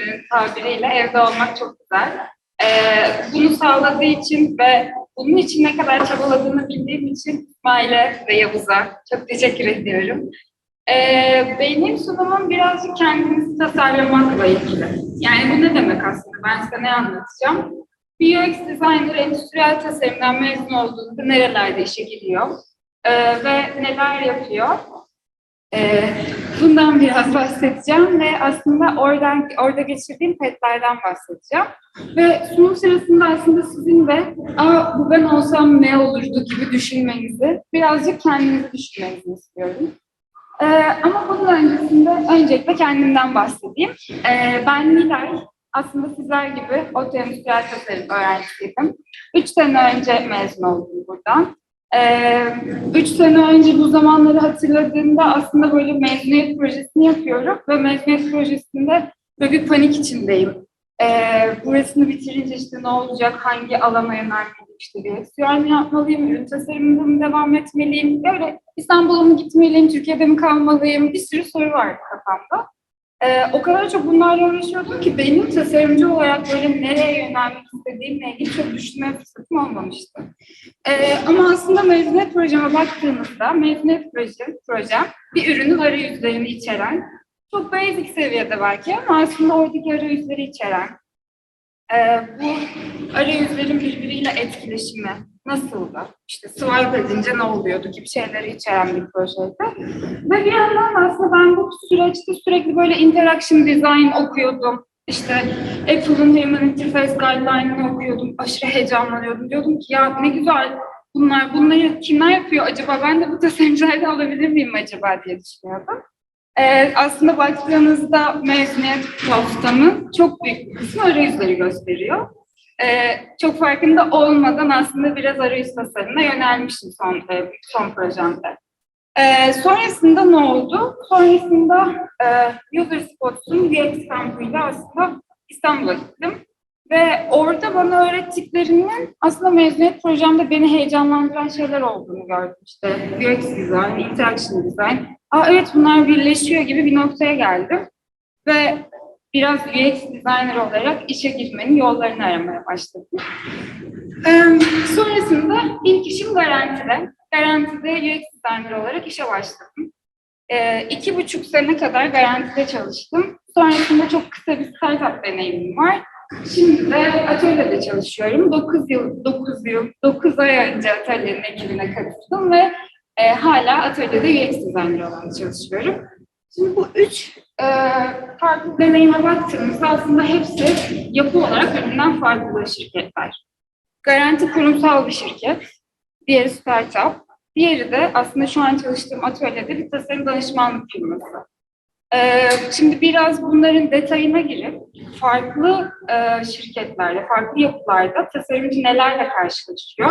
bir ODTÜ'nün tabiriyle evde olmak çok güzel. Ee, bunu sağladığı için ve bunun için ne kadar çabaladığını bildiğim için İsmail'e ve Yavuz'a çok teşekkür ediyorum. Ee, benim sunumum birazcık kendimizi tasarlamakla ilgili. Yani bu ne demek aslında? Ben size ne anlatacağım? Bir UX designer endüstriyel tasarımdan mezun olduğunda nerelerde işe giriyor ee, ve neler yapıyor? Ee, bundan biraz bahsedeceğim ve aslında oradan orada geçirdiğim petlerden bahsedeceğim. Ve sunum sırasında aslında sizin de Aa, bu ben olsam ne olurdu gibi düşünmenizi, birazcık kendinizi düşünmenizi istiyorum. Ee, ama bunun öncesinde öncelikle kendimden bahsedeyim. Ee, ben Nilay, aslında sizler gibi ODTÜ Endüstriyel Tasarım öğrencisiydim. Üç sene önce mezun oldum buradan. Ee, üç sene önce bu zamanları hatırladığımda aslında böyle mezuniyet projesini yapıyorum ve mezuniyet projesinde böyle bir panik içindeyim. Ee, burasını bitirince işte ne olacak, hangi alana yönelmeliyim, işte direksiyon mu yapmalıyım, ürün tasarımında mı devam etmeliyim, böyle İstanbul'a mı gitmeliyim, Türkiye'de mi kalmalıyım, bir sürü soru vardı kafamda. Ee, o kadar çok bunlarla uğraşıyordum ki benim tasarımcı olarak böyle nereye yönelmek istediğimle ilgili çok düşünme fırsatım olmamıştı. Ee, ama aslında mezuniyet projeme baktığımızda mezuniyet projem, projem bir ürünün arayüzlerini içeren, çok basic seviyede belki ama aslında oradaki arayüzleri içeren, e, bu arayüzlerin birbiriyle etkileşimi nasıldı? İşte swipe edince ne oluyordu gibi şeyleri içeren bir projeydi. Ve bir yandan aslında ben bu süreçte sürekli böyle interaction design okuyordum. İşte Apple'ın Human Interface Guideline'ını okuyordum. Aşırı heyecanlanıyordum. Diyordum ki ya ne güzel bunlar, bunları kimler yapıyor acaba? Ben de bu tasarımcılarda alabilir miyim acaba diye düşünüyordum. Ee, aslında baktığınızda mezuniyet haftamın çok büyük bir kısmı arayüzleri gösteriyor. Ee, çok farkında olmadan aslında biraz arayüz tasarımına yönelmişim son, e, son projemde. Ee, sonrasında ne oldu? Sonrasında e, User Spots'un UX kampıyla aslında İstanbul'a gittim. Ve orada bana öğrettiklerinin aslında mezuniyet projemde beni heyecanlandıran şeyler olduğunu gördüm. İşte UX design, interaction design. Aa evet bunlar birleşiyor gibi bir noktaya geldim. Ve biraz UX designer olarak işe girmenin yollarını aramaya başladım. Ee, sonrasında ilk işim garantide. Garantide UX designer olarak işe başladım. Ee, iki buçuk sene kadar garantide çalıştım. Sonrasında çok kısa bir startup deneyimim var. Şimdi de atölyede çalışıyorum. 9 yıl, 9 yıl, 9 ay önce atölyenin ekibine katıldım ve e, hala atölyede UX designer olarak çalışıyorum. Şimdi bu üç e, farklı deneyime baktığımızda aslında hepsi yapı olarak birbirinden farklı şirketler. Garanti kurumsal bir şirket, diğeri startup, diğeri de aslında şu an çalıştığım atölyede bir tasarım danışmanlık firması. Ee, şimdi biraz bunların detayına girip farklı e, şirketlerde, farklı yapılarda tasarımcı nelerle karşılaşıyor,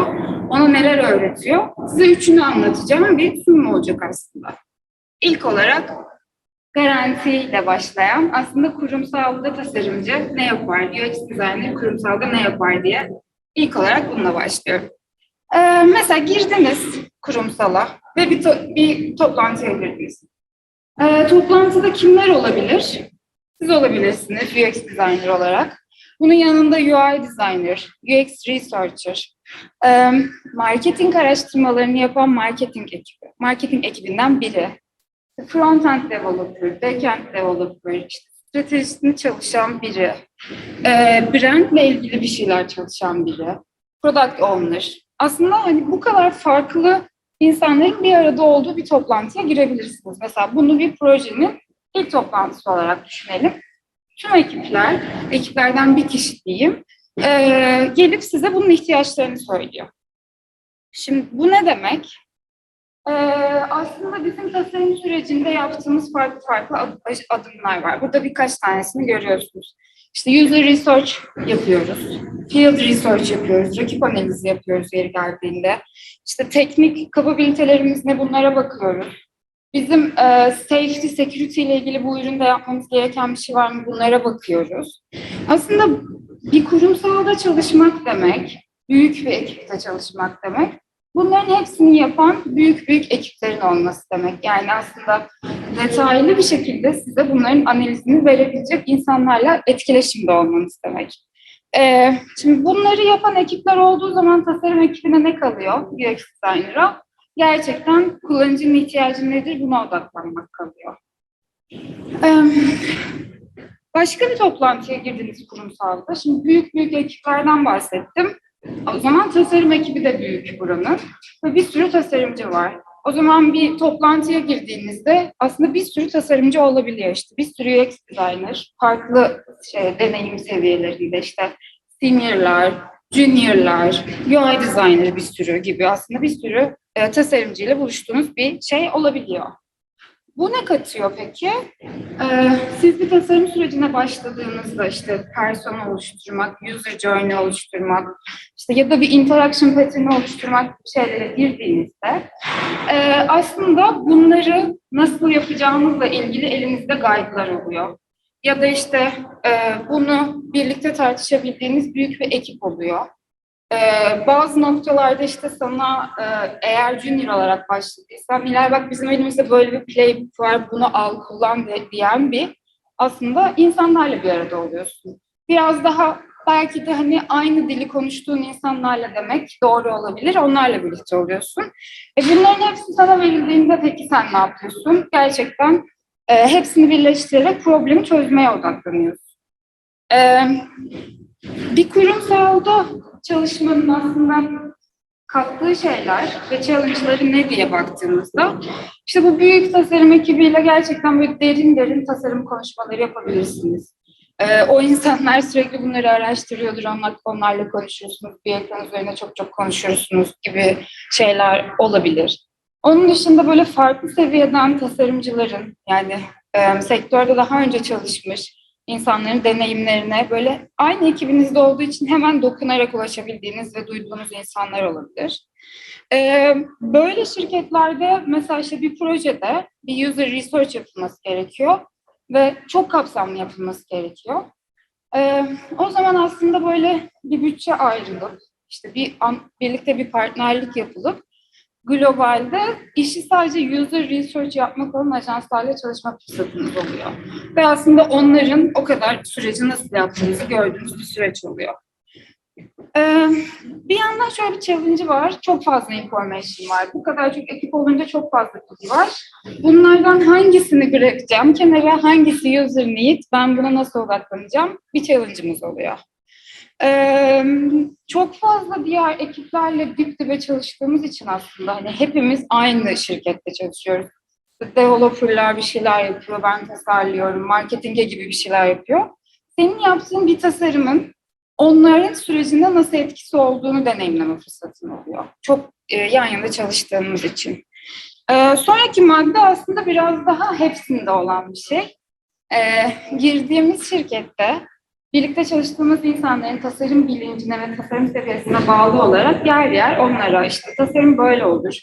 ona neler öğretiyor. Size üçünü anlatacağım bir sunum olacak aslında. İlk olarak garantiyle başlayan aslında kurumsalda tasarımcı ne yapar, UX designer kurumsalda ne yapar diye ilk olarak bununla başlıyorum. Ee, mesela girdiniz kurumsala ve bir, to- bir toplantıya girdiniz. Ee, toplantıda kimler olabilir? Siz olabilirsiniz UX designer olarak. Bunun yanında UI designer, UX researcher, e, marketing araştırmalarını yapan marketing ekibi, marketing ekibinden biri, front-end developer, back-end developer, işte stratejisini çalışan biri, e, brandle ilgili bir şeyler çalışan biri, product owner. Aslında hani bu kadar farklı insanların bir arada olduğu bir toplantıya girebilirsiniz. Mesela bunu bir projenin ilk toplantısı olarak düşünelim. Tüm ekipler, ekiplerden bir kişi diyeyim, eee, gelip size bunun ihtiyaçlarını söylüyor. Şimdi bu ne demek? Eee, aslında bizim tasarım sürecinde yaptığımız farklı farklı ad- adımlar var. Burada birkaç tanesini görüyorsunuz. İşte user research yapıyoruz, field research yapıyoruz, rakip analizi yapıyoruz yeri geldiğinde. İşte teknik kapabilitelerimiz ne bunlara bakıyoruz. Bizim e, safety, security ile ilgili bu üründe yapmamız gereken bir şey var mı bunlara bakıyoruz. Aslında bir kurumsalda çalışmak demek, büyük bir ekipte çalışmak demek. Bunların hepsini yapan büyük büyük ekiplerin olması demek. Yani aslında detaylı bir şekilde size bunların analizini verebilecek insanlarla etkileşimde olmanız demek. Ee, şimdi bunları yapan ekipler olduğu zaman tasarım ekibine ne kalıyor UX designer'a? Gerçekten kullanıcının ihtiyacı nedir buna odaklanmak kalıyor. Ee, başka bir toplantıya girdiniz kurumsalda. Şimdi büyük büyük ekiplerden bahsettim. O zaman tasarım ekibi de büyük buranın ve bir sürü tasarımcı var. O zaman bir toplantıya girdiğinizde aslında bir sürü tasarımcı olabiliyor işte. Bir sürü UX designer, farklı şey, deneyim seviyelerinde işte seniorlar, juniorlar, UI designer bir sürü gibi aslında bir sürü e, tasarımcıyla buluştuğunuz bir şey olabiliyor. Bu ne katıyor peki? Ee, siz bir tasarım sürecine başladığınızda işte persona oluşturmak, user journey oluşturmak, işte ya da bir interaction pattern'i oluşturmak gibi şeylere girdiğinizde e, aslında bunları nasıl yapacağınızla ilgili elinizde guide'lar oluyor. Ya da işte e, bunu birlikte tartışabildiğiniz büyük bir ekip oluyor. Ee, bazı noktalarda işte sana e, eğer junior olarak başladıysan Nilay bak bizim elimizde böyle bir playbook var bunu al kullan diyen bir aslında insanlarla bir arada oluyorsun. Biraz daha belki de hani aynı dili konuştuğun insanlarla demek doğru olabilir. Onlarla birlikte oluyorsun. E bunların hepsi sana verildiğinde peki sen ne yapıyorsun? Gerçekten e, hepsini birleştirerek problemi çözmeye odaklanıyorsun. E, bir kurumsalda çalışmanın aslında kattığı şeyler ve challenge'ları ne diye baktığımızda işte bu büyük tasarım ekibiyle gerçekten böyle derin derin tasarım konuşmaları yapabilirsiniz. Ee, o insanlar sürekli bunları araştırıyordur, onlar, onlarla konuşuyorsunuz, bir ekran üzerine çok çok konuşuyorsunuz gibi şeyler olabilir. Onun dışında böyle farklı seviyeden tasarımcıların yani e, sektörde daha önce çalışmış, insanların deneyimlerine böyle aynı ekibinizde olduğu için hemen dokunarak ulaşabildiğiniz ve duyduğunuz insanlar olabilir. Böyle şirketlerde mesela işte bir projede bir user research yapılması gerekiyor ve çok kapsamlı yapılması gerekiyor. O zaman aslında böyle bir bütçe ayrılıp işte bir birlikte bir partnerlik yapılıp globalde işi sadece user research yapmak olan ajanslarla çalışma fırsatınız oluyor. Ve aslında onların o kadar süreci nasıl yaptığınızı gördüğünüz bir süreç oluyor. Ee, bir yandan şöyle bir challenge'ı var. Çok fazla information var. Bu kadar çok ekip olunca çok fazla bilgi var. Bunlardan hangisini bırakacağım kenara, hangisi user need, ben buna nasıl odaklanacağım bir challenge'ımız oluyor. Ee, çok fazla diğer ekiplerle dip dibe çalıştığımız için aslında hani hepimiz aynı şirkette çalışıyoruz. Developerlar bir şeyler yapıyor, ben tasarlıyorum, marketinge gibi bir şeyler yapıyor. Senin yaptığın bir tasarımın onların sürecinde nasıl etkisi olduğunu deneyimleme fırsatın oluyor. Çok e, yan yana çalıştığımız için. E, sonraki madde aslında biraz daha hepsinde olan bir şey. E, girdiğimiz şirkette birlikte çalıştığımız insanların tasarım bilincine ve tasarım seviyesine bağlı olarak yer yer onlara işte tasarım böyle olur,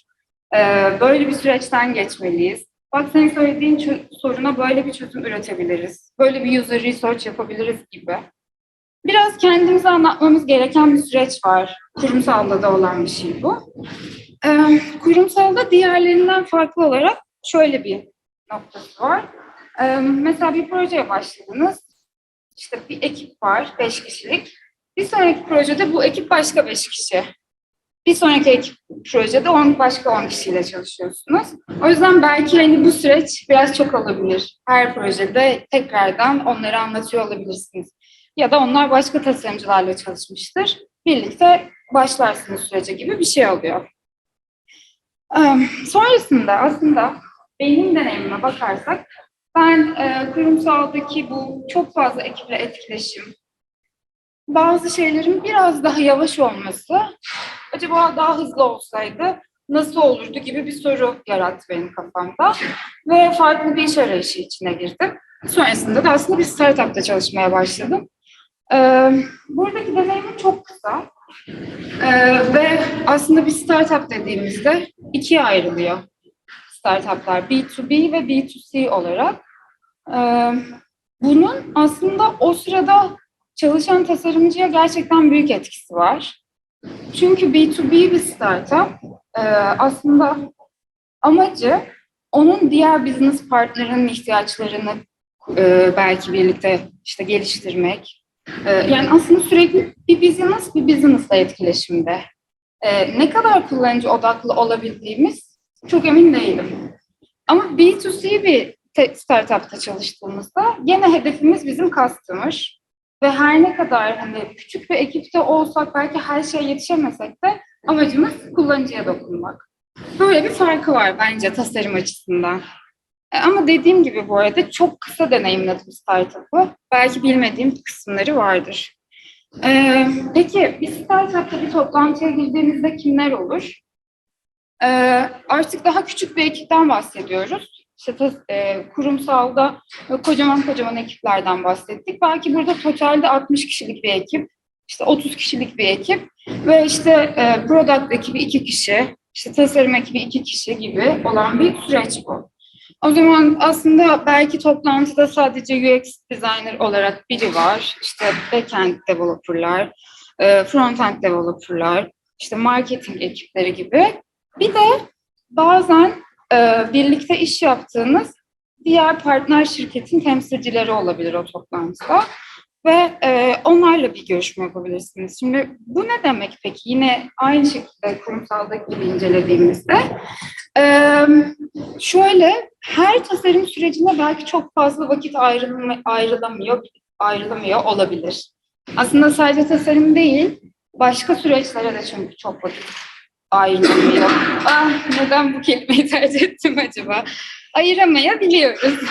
ee, böyle bir süreçten geçmeliyiz. Bak senin söylediğin soruna böyle bir çözüm üretebiliriz, böyle bir user research yapabiliriz gibi. Biraz kendimize anlatmamız gereken bir süreç var. Kurumsalda da olan bir şey bu. Ee, kurumsalda diğerlerinden farklı olarak şöyle bir noktası var. Ee, mesela bir projeye başladınız işte bir ekip var, beş kişilik. Bir sonraki projede bu ekip başka beş kişi. Bir sonraki ekip projede on başka on kişiyle çalışıyorsunuz. O yüzden belki hani bu süreç biraz çok olabilir. Her projede tekrardan onları anlatıyor olabilirsiniz. Ya da onlar başka tasarımcılarla çalışmıştır. Birlikte başlarsınız sürece gibi bir şey oluyor. Sonrasında aslında benim deneyimime bakarsak ben e, kurumsaldaki bu çok fazla ekiple etkileşim, bazı şeylerin biraz daha yavaş olması, acaba daha hızlı olsaydı nasıl olurdu gibi bir soru yarattı benim kafamda. Ve farklı bir iş arayışı içine girdim. Sonrasında da aslında bir startupta çalışmaya başladım. Ee, buradaki deneyimim çok kısa. Ee, ve aslında bir startup dediğimizde ikiye ayrılıyor startuplar. B2B ve B2C olarak. Ee, bunun aslında o sırada çalışan tasarımcıya gerçekten büyük etkisi var. Çünkü B2B bir startup e, aslında amacı onun diğer business partnerinin ihtiyaçlarını e, belki birlikte işte geliştirmek. E, yani aslında sürekli bir business bir business'la etkileşimde. Ne kadar kullanıcı odaklı olabildiğimiz çok emin değilim. Ama B2C bir startupta çalıştığımızda gene hedefimiz bizim customer. Ve her ne kadar hani küçük bir ekipte olsak belki her şeye yetişemesek de amacımız kullanıcıya dokunmak. Böyle bir farkı var bence tasarım açısından. E, Ama dediğim gibi bu arada çok kısa deneyimledim startup'ı. Belki bilmediğim kısımları vardır. Ee, peki bir startup'ta bir toplantıya girdiğinizde kimler olur? Ee, artık daha küçük bir ekipten bahsediyoruz. İşte e, kurumsalda kocaman kocaman ekiplerden bahsettik. Belki burada totalde 60 kişilik bir ekip, işte 30 kişilik bir ekip ve işte e, product ekibi 2 kişi, işte tasarım ekibi 2 kişi gibi olan bir süreç bu. O zaman aslında belki toplantıda sadece UX designer olarak biri var. İşte backend developerlar, e, frontend developerlar, işte marketing ekipleri gibi. Bir de bazen e, birlikte iş yaptığınız diğer partner şirketin temsilcileri olabilir o toplantıda. Ve e, onlarla bir görüşme yapabilirsiniz. Şimdi bu ne demek peki? Yine aynı şekilde kurumsaldaki gibi incelediğimizde e, şöyle her tasarım sürecine belki çok fazla vakit ayrılma, ayrılamıyor, ayrılamıyor olabilir. Aslında sadece tasarım değil, başka süreçlere de çünkü çok vakit ayrılamıyor. Ah, neden bu kelimeyi tercih ettim acaba? Ayıramayabiliyoruz.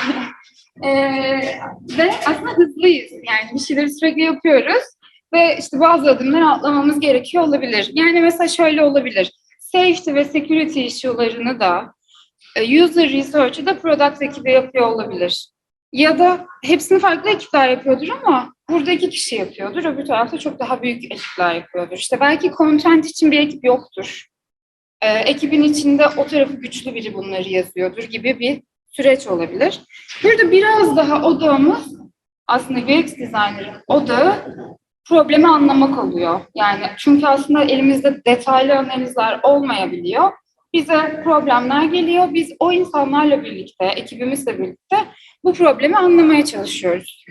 Ee, ve aslında hızlıyız. Yani bir şeyleri sürekli yapıyoruz. Ve işte bazı adımlar atlamamız gerekiyor olabilir. Yani mesela şöyle olabilir. Safety ve security issue'larını da e, user research'ı da product ekibi yapıyor olabilir. Ya da hepsini farklı ekipler yapıyordur ama burada iki kişi yapıyordur. Öbür tarafta çok daha büyük ekipler yapıyordur. İşte belki content için bir ekip yoktur. Ee, ekibin içinde o tarafı güçlü biri bunları yazıyordur gibi bir süreç olabilir. Burada biraz daha odağımız aslında UX designer'ın odağı problemi anlamak oluyor. Yani çünkü aslında elimizde detaylı analizler olmayabiliyor. Bize problemler geliyor. Biz o insanlarla birlikte, ekibimizle birlikte bu problemi anlamaya çalışıyoruz.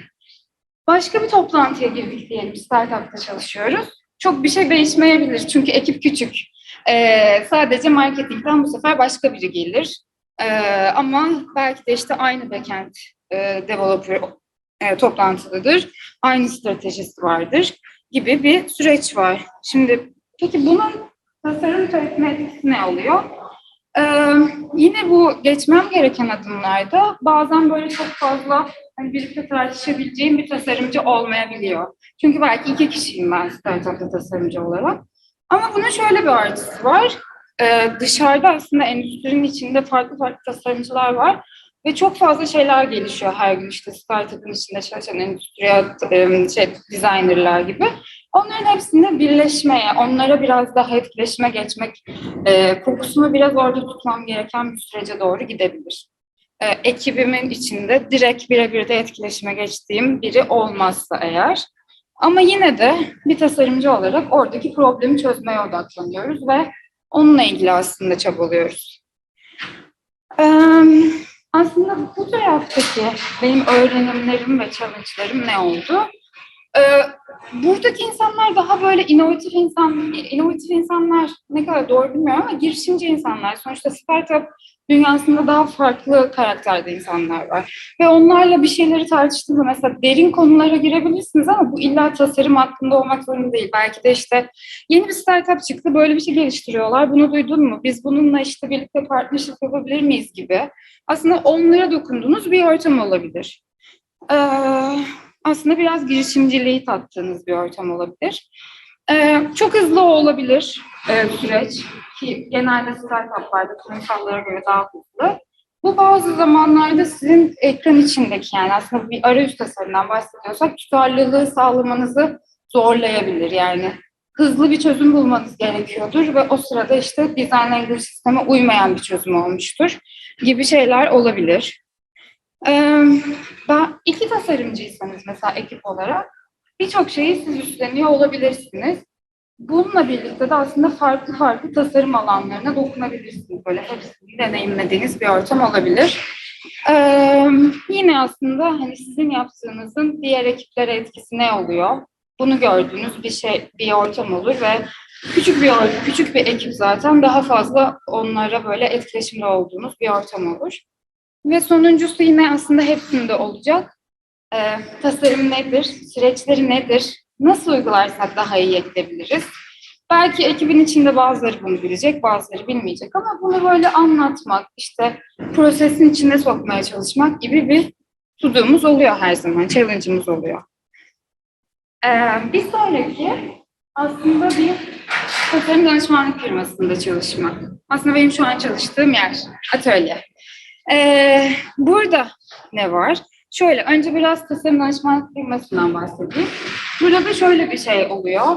Başka bir toplantıya girdik diyelim, startupta çalışıyoruz. Çok bir şey değişmeyebilir çünkü ekip küçük. Ee, sadece marketingden bu sefer başka biri gelir. Ee, ama belki de işte aynı backend e, developer e, toplantıdadır. Aynı stratejisi vardır gibi bir süreç var. Şimdi peki bunun tasarım etkisi ne oluyor? Ee, yine bu geçmem gereken adımlarda bazen böyle çok fazla hani birlikte tartışabileceğim bir tasarımcı olmayabiliyor. Çünkü belki iki kişiyim ben startupta tasarımcı olarak. Ama bunun şöyle bir artısı var. Ee, dışarıda aslında endüstrinin içinde farklı farklı tasarımcılar var. Ve çok fazla şeyler gelişiyor her gün işte startup'ın içinde çalışan endüstriyel şey, designerlar gibi. Onların hepsinde birleşmeye, onlara biraz daha etkileşime geçmek e, kokusunu biraz orada tutmam gereken bir sürece doğru gidebilir. E, ekibimin içinde direkt birebir de etkileşime geçtiğim biri olmazsa eğer. Ama yine de bir tasarımcı olarak oradaki problemi çözmeye odaklanıyoruz ve onunla ilgili aslında çabalıyoruz. Ee, aslında bu taraftaki benim öğrenimlerim ve challenge'larım ne oldu? Ee, buradaki insanlar daha böyle inovatif insan, inovatif insanlar ne kadar doğru bilmiyorum ama girişimci insanlar. Sonuçta startup dünyasında daha farklı karakterde insanlar var. Ve onlarla bir şeyleri tartıştığında mesela derin konulara girebilirsiniz ama bu illa tasarım hakkında olmak zorunda değil. Belki de işte yeni bir startup çıktı böyle bir şey geliştiriyorlar. Bunu duydun mu? Biz bununla işte birlikte partnership yapabilir miyiz gibi. Aslında onlara dokunduğunuz bir ortam olabilir. Ee, aslında biraz girişimciliği tattığınız bir ortam olabilir. Ee, çok hızlı olabilir e, süreç ki genelde startuplarda kurumsallara göre daha hızlı. Bu bazı zamanlarda sizin ekran içindeki yani aslında bir arayüz tasarımından bahsediyorsak tutarlılığı sağlamanızı zorlayabilir. Yani hızlı bir çözüm bulmanız gerekiyordur ve o sırada işte design language sisteme uymayan bir çözüm olmuştur gibi şeyler olabilir. Ben iki tasarımcıysanız mesela ekip olarak birçok şeyi siz üstleniyor olabilirsiniz. bununla birlikte de aslında farklı farklı tasarım alanlarına dokunabilirsiniz. Böyle hepsini deneyimlediğiniz bir ortam olabilir. Ee, yine aslında hani sizin yaptığınızın diğer ekiplere etkisi ne oluyor? Bunu gördüğünüz bir şey, bir ortam olur ve küçük bir küçük bir ekip zaten daha fazla onlara böyle etkileşimde olduğunuz bir ortam olur. Ve sonuncusu yine aslında hepsinde olacak. Ee, tasarım nedir? Süreçleri nedir? Nasıl uygularsak daha iyi ekleyebiliriz? Belki ekibin içinde bazıları bunu bilecek, bazıları bilmeyecek ama bunu böyle anlatmak, işte prosesin içine sokmaya çalışmak gibi bir tutduğumuz oluyor her zaman, challenge'ımız oluyor. Ee, bir sonraki aslında bir tasarım danışmanlık firmasında çalışmak. Aslında benim şu an çalıştığım yer, atölye. Ee, burada ne var? Şöyle, önce biraz tasarım danışmanlık firmasından bahsedeyim. Burada da şöyle bir şey oluyor.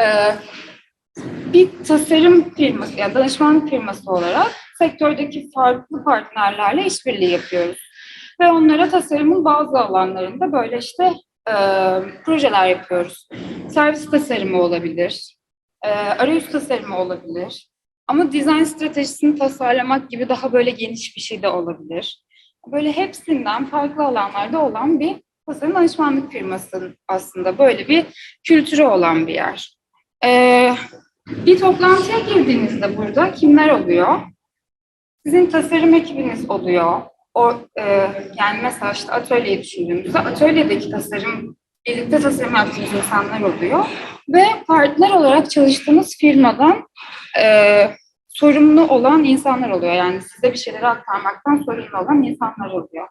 Ee, bir tasarım firması, yani danışmanlık firması olarak sektördeki farklı partnerlerle işbirliği yapıyoruz. Ve onlara tasarımın bazı alanlarında böyle işte e, projeler yapıyoruz. Servis tasarımı olabilir, e, arayüz tasarımı olabilir. Ama dizayn stratejisini tasarlamak gibi daha böyle geniş bir şey de olabilir. Böyle hepsinden farklı alanlarda olan bir tasarım danışmanlık firması aslında. Böyle bir kültürü olan bir yer. Ee, bir toplantıya girdiğinizde burada kimler oluyor? Sizin tasarım ekibiniz oluyor. O e, yani mesela işte atölyeyi düşündüğümüzde atölyedeki tasarım birlikte tasarım yaptığınız insanlar oluyor ve partner olarak çalıştığınız firmadan e, sorumlu olan insanlar oluyor. Yani size bir şeyleri aktarmaktan sorumlu olan insanlar oluyor.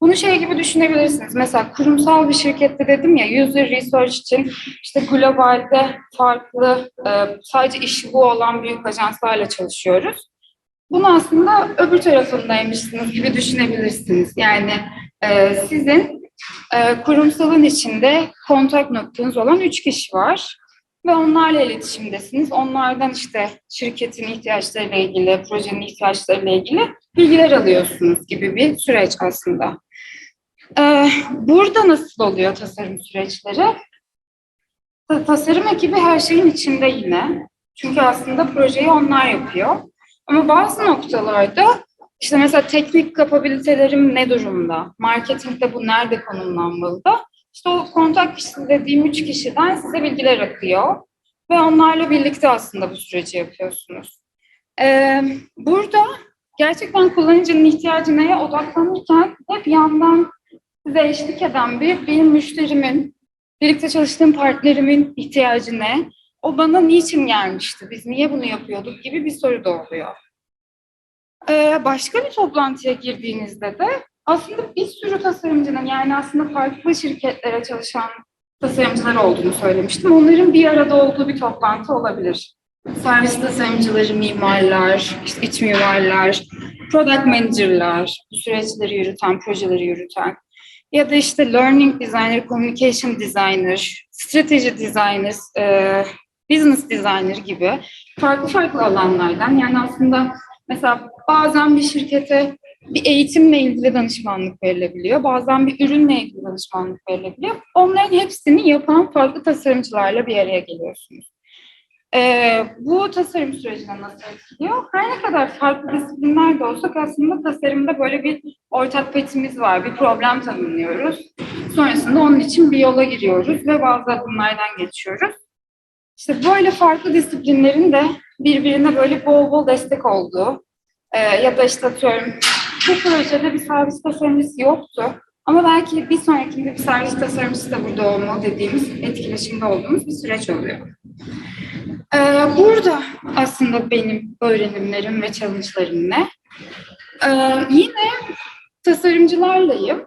Bunu şey gibi düşünebilirsiniz. Mesela kurumsal bir şirkette dedim ya user research için işte globalde farklı e, sadece işi bu olan büyük ajanslarla çalışıyoruz. Bunu aslında öbür tarafındaymışsınız gibi düşünebilirsiniz. Yani e, sizin e, kurumsalın içinde kontak noktanız olan üç kişi var ve onlarla iletişimdesiniz. Onlardan işte şirketin ihtiyaçlarıyla ilgili, projenin ihtiyaçlarıyla ilgili bilgiler alıyorsunuz gibi bir süreç aslında. Ee, burada nasıl oluyor tasarım süreçleri? Ta- Tasarım ekibi her şeyin içinde yine. Çünkü aslında projeyi onlar yapıyor. Ama bazı noktalarda işte mesela teknik kapabilitelerim ne durumda? Marketingde bu nerede konumlanmalı da? İşte o kontak kişisi dediğim üç kişiden size bilgiler akıyor. Ve onlarla birlikte aslında bu süreci yapıyorsunuz. Ee, burada gerçekten kullanıcının ihtiyacı neye odaklanırken hep yandan size eşlik eden bir benim müşterimin, birlikte çalıştığım partnerimin ihtiyacı ne? O bana niçin gelmişti? Biz niye bunu yapıyorduk gibi bir soru da oluyor. Ee, başka bir toplantıya girdiğinizde de aslında bir sürü tasarımcının yani aslında farklı şirketlere çalışan tasarımcılar olduğunu söylemiştim. Onların bir arada olduğu bir toplantı olabilir. Servis tasarımcıları, mimarlar, işte iç mimarlar, product manager'lar, bu süreçleri yürüten, projeleri yürüten ya da işte learning designer, communication designer, strategy designer, e, business designer gibi farklı farklı alanlardan yani aslında mesela bazen bir şirkete bir eğitimle ilgili danışmanlık verilebiliyor. Bazen bir ürünle ilgili danışmanlık verilebiliyor. Onların hepsini yapan farklı tasarımcılarla bir araya geliyorsunuz. Ee, bu tasarım sürecine nasıl etkiliyor? Her ne kadar farklı disiplinler de olsak aslında tasarımda böyle bir ortak petimiz var. Bir problem tanımlıyoruz. Sonrasında onun için bir yola giriyoruz ve bazı adımlardan geçiyoruz. İşte böyle farklı disiplinlerin de birbirine böyle bol bol destek olduğu e, ya da işte atıyorum bu projede bir servis tasarımcısı yoktu. Ama belki bir sonrakinde bir servis tasarımcısı da burada olmalı dediğimiz etkileşimde olduğumuz bir süreç oluyor. Ee, burada aslında benim öğrenimlerim ve challenge'larım ne? Ee, yine tasarımcılarlayım.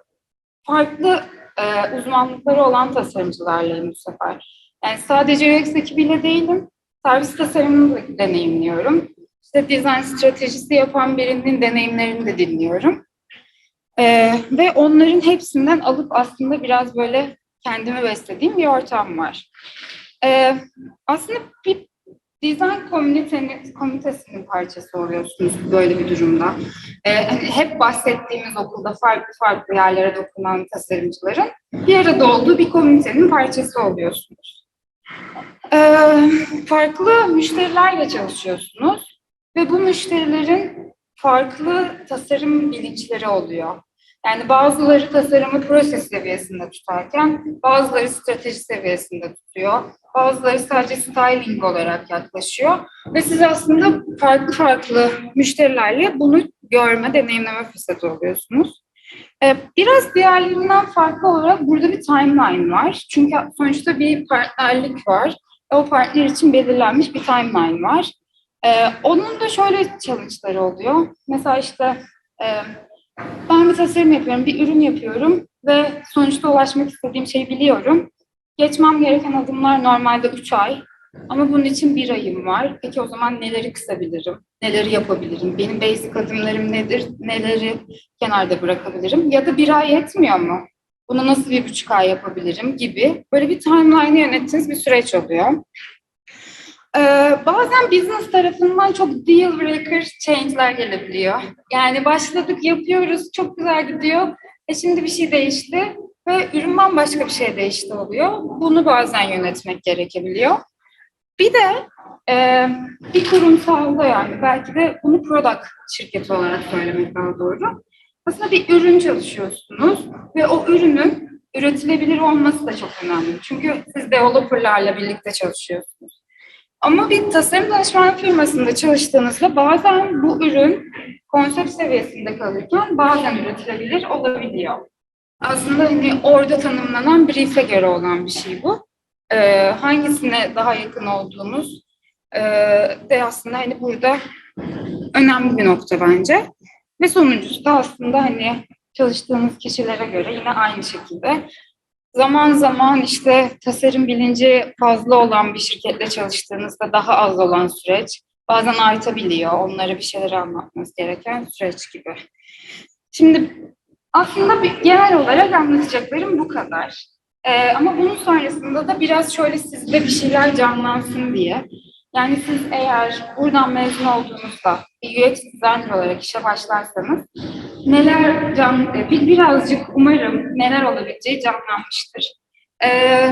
Farklı e, uzmanlıkları olan tasarımcılarlayım bu sefer. Yani sadece UX ekibiyle değilim. Servis tasarımını deneyimliyorum. İşte dizayn stratejisi yapan birinin deneyimlerini de dinliyorum. Ee, ve onların hepsinden alıp aslında biraz böyle kendimi beslediğim bir ortam var. Ee, aslında bir dizayn komünitenin, komünitesinin parçası oluyorsunuz böyle bir durumda. Ee, hani hep bahsettiğimiz okulda farklı farklı yerlere dokunan tasarımcıların bir arada olduğu bir komünitenin parçası oluyorsunuz. Ee, farklı müşterilerle çalışıyorsunuz ve bu müşterilerin farklı tasarım bilinçleri oluyor. Yani bazıları tasarımı proses seviyesinde tutarken bazıları strateji seviyesinde tutuyor. Bazıları sadece styling olarak yaklaşıyor. Ve siz aslında farklı farklı müşterilerle bunu görme, deneyimleme fırsatı oluyorsunuz. Ee, Biraz diğerlerinden farklı olarak burada bir timeline var. Çünkü sonuçta bir partnerlik var. O partner için belirlenmiş bir timeline var. Ee, onun da şöyle challenge'ları oluyor. Mesela işte e, ben bir tasarım yapıyorum, bir ürün yapıyorum ve sonuçta ulaşmak istediğim şeyi biliyorum. Geçmem gereken adımlar normalde 3 ay. Ama bunun için bir ayım var. Peki o zaman neleri kısabilirim? Neleri yapabilirim? Benim basic adımlarım nedir? Neleri kenarda bırakabilirim? Ya da bir ay yetmiyor mu? Bunu nasıl bir buçuk ay yapabilirim gibi böyle bir timeline yönettiğiniz bir süreç oluyor. Ee, bazen business tarafından çok deal breaker change'ler gelebiliyor. Yani başladık, yapıyoruz, çok güzel gidiyor. E şimdi bir şey değişti ve ürün bambaşka bir şey değişti oluyor. Bunu bazen yönetmek gerekebiliyor. Bir de e, bir kurumsalda yani belki de bunu product şirketi olarak söylemek daha doğru. Aslında bir ürün çalışıyorsunuz ve o ürünün üretilebilir olması da çok önemli. Çünkü siz developerlarla birlikte çalışıyorsunuz. Ama bir tasarım danışman firmasında çalıştığınızda bazen bu ürün konsept seviyesinde kalırken bazen üretilebilir olabiliyor. Aslında hani orada tanımlanan brief'e göre olan bir şey bu. Ee, hangisine daha yakın olduğunuz e, de aslında hani burada önemli bir nokta bence. Ve sonuncusu da aslında hani çalıştığınız kişilere göre yine aynı şekilde zaman zaman işte tasarım bilinci fazla olan bir şirketle çalıştığınızda daha az olan süreç bazen artabiliyor. Onlara bir şeyler anlatmanız gereken süreç gibi. Şimdi aslında bir, genel olarak anlatacaklarım bu kadar. Ee, ama bunun sonrasında da biraz şöyle sizde bir şeyler canlansın diye. Yani siz eğer buradan mezun olduğunuzda bir UX designer olarak işe başlarsanız neler can, bir, birazcık umarım neler olabileceği canlanmıştır. Ee,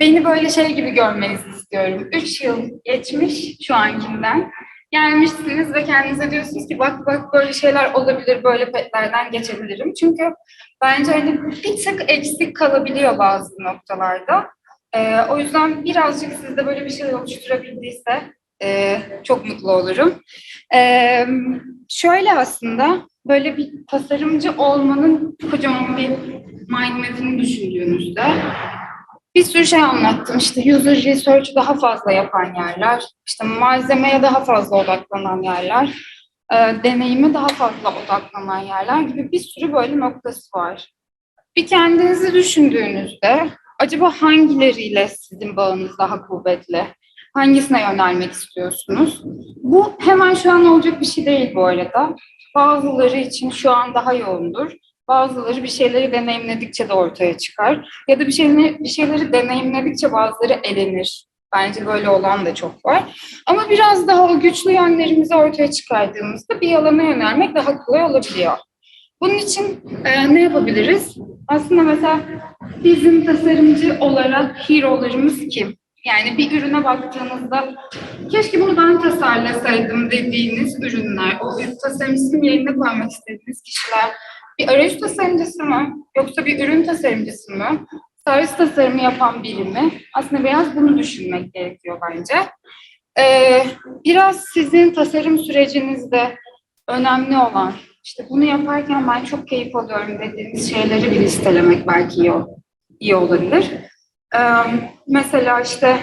beni böyle şey gibi görmenizi istiyorum. Üç yıl geçmiş şu ankinden. Gelmişsiniz ve kendinize diyorsunuz ki bak bak böyle şeyler olabilir, böyle petlerden geçebilirim. Çünkü bence hani bir tık eksik kalabiliyor bazı noktalarda. Ee, o yüzden birazcık sizde böyle bir şey oluşturabildiyse e, çok mutlu olurum. Ee, şöyle aslında böyle bir tasarımcı olmanın kocaman bir mind map'ini düşündüğünüzde bir sürü şey anlattım. İşte user research daha fazla yapan yerler, işte malzemeye daha fazla odaklanan yerler, e, deneyime daha fazla odaklanan yerler gibi bir sürü böyle noktası var. Bir kendinizi düşündüğünüzde acaba hangileriyle sizin bağınız daha kuvvetli? Hangisine yönelmek istiyorsunuz? Bu hemen şu an olacak bir şey değil bu arada. Bazıları için şu an daha yoğundur. Bazıları bir şeyleri deneyimledikçe de ortaya çıkar. Ya da bir şeyleri, bir şeyleri deneyimledikçe bazıları elenir. Bence böyle olan da çok var. Ama biraz daha o güçlü yönlerimizi ortaya çıkardığımızda bir alana yönelmek daha kolay olabiliyor. Bunun için e, ne yapabiliriz? Aslında mesela bizim tasarımcı olarak hero'larımız kim? Yani bir ürüne baktığınızda keşke bunu ben tasarlasaydım dediğiniz ürünler, o tasarımcısının yerine koymak istediğiniz kişiler bir arayüz tasarımcısı mı? Yoksa bir ürün tasarımcısı mı? Servis tasarımı yapan biri mi? Aslında biraz bunu düşünmek gerekiyor bence. Ee, biraz sizin tasarım sürecinizde önemli olan, işte bunu yaparken ben çok keyif alıyorum dediğiniz şeyleri bir listelemek belki iyi, iyi olabilir. Mesela işte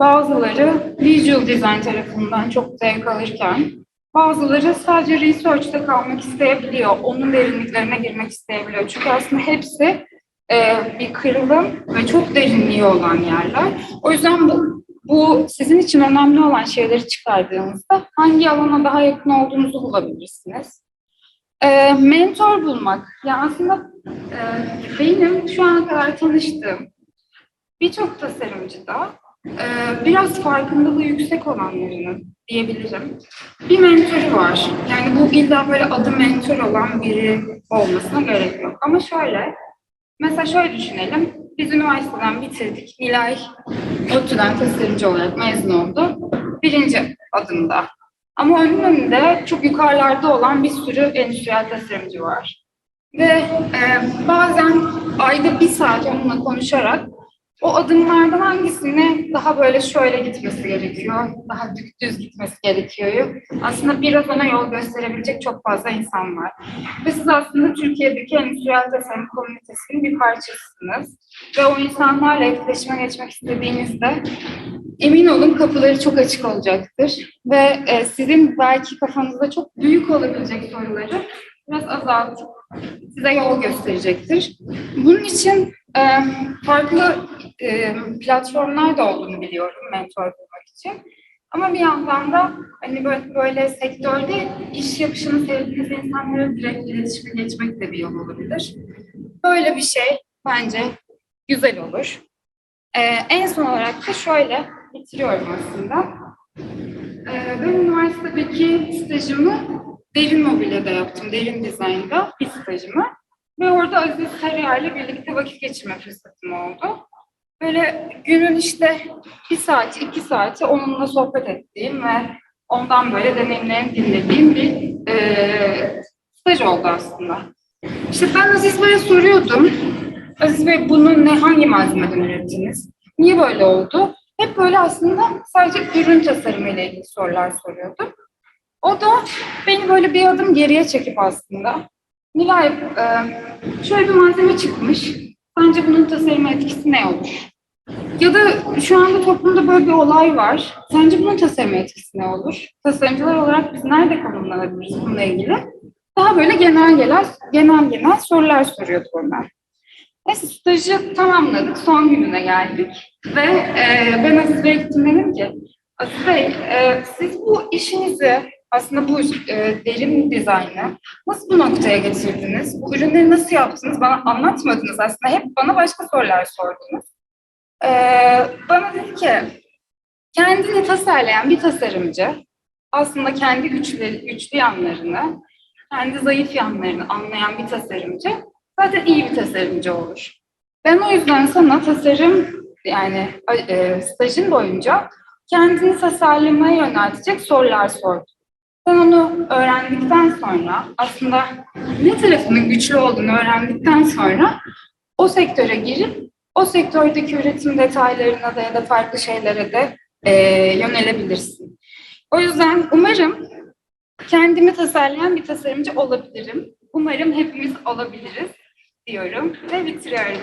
bazıları visual design tarafından çok zevk alırken bazıları sadece research'te kalmak isteyebiliyor. Onun derinliklerine girmek isteyebiliyor. Çünkü aslında hepsi e, bir kırılım ve çok derinliği olan yerler. O yüzden bu, bu sizin için önemli olan şeyleri çıkardığınızda hangi alana daha yakın olduğunuzu bulabilirsiniz. E, mentor bulmak. Yani aslında e, benim şu ana kadar tanıştığım birçok tasarımcıda e, biraz farkındalığı yüksek olanlarının diyebilirim. Bir mentoru var. Yani bu illa böyle adı mentor olan biri olmasına gerek yok. Ama şöyle, mesela şöyle düşünelim. Biz üniversiteden bitirdik. Nilay ODTÜ'den tasarımcı olarak mezun oldu. Birinci adımda. Ama onun önünde çok yukarılarda olan bir sürü endüstriyel tasarımcı var. Ve e, bazen ayda bir saat onunla konuşarak o adımlardan hangisine daha böyle şöyle gitmesi gerekiyor, daha düz gitmesi gerekiyor. Aslında biraz ona yol gösterebilecek çok fazla insan var. Ve siz aslında Türkiye'deki endüstriyel tasarım komünitesinin bir parçasısınız. Ve o insanlarla etkileşime geçmek istediğinizde emin olun kapıları çok açık olacaktır. Ve e, sizin belki kafanızda çok büyük olabilecek soruları biraz azaltıp size yol gösterecektir. Bunun için e, farklı e, platformlar da olduğunu biliyorum mentor bulmak için. Ama bir yandan da hani böyle, böyle sektörde iş yapışını sevdiğiniz insanlara direkt iletişime geçmek de bir yol olabilir. Böyle bir şey bence güzel olur. E, en son olarak da şöyle bitiriyorum aslında. E, ben üniversitedeki stajımı Derin Mobilya'da yaptım, Derin Design'da bir stajımı. Ve orada Aziz Sarıyer'le birlikte vakit geçirme fırsatım oldu. Böyle günün işte bir saati, iki saati onunla sohbet ettiğim ve ondan böyle deneyimlerini dinlediğim bir e, staj oldu aslında. İşte ben Aziz Bey'e soruyordum. Aziz Bey bunu ne, hangi malzemeden ürettiniz? Niye böyle oldu? Hep böyle aslında sadece ürün tasarımı ile ilgili sorular soruyordum. O da beni böyle bir adım geriye çekip aslında Nilay, e, şöyle bir malzeme çıkmış. Sence bunun tasarıma etkisi ne olur? Ya da şu anda toplumda böyle bir olay var. Sence bunun tasarıma etkisi ne olur? Tasarımcılar olarak biz nerede konumlanabiliriz bununla ilgili? Daha böyle genel genel, genel genel sorular soruyordu ona. Neyse stajı tamamladık. Son gününe geldik. Ve e, ben Aziz Bey'e gittim dedim ki Aziz Bey, e, siz bu işinizi aslında bu e, derin dizaynı nasıl bu noktaya getirdiniz? Bu ürünleri nasıl yaptınız? Bana anlatmadınız aslında. Hep bana başka sorular sordunuz. E, bana dedi ki kendini tasarlayan bir tasarımcı aslında kendi güçleri, güçlü yanlarını, kendi zayıf yanlarını anlayan bir tasarımcı zaten iyi bir tasarımcı olur. Ben o yüzden sana tasarım yani e, stajın boyunca kendini tasarlamaya yöneltecek sorular sordum. Sen onu öğrendikten sonra aslında ne tarafının güçlü olduğunu öğrendikten sonra o sektöre girip o sektördeki üretim detaylarına da ya da farklı şeylere de e, yönelebilirsin. O yüzden umarım kendimi tasarlayan bir tasarımcı olabilirim. Umarım hepimiz olabiliriz diyorum ve bitiriyorum.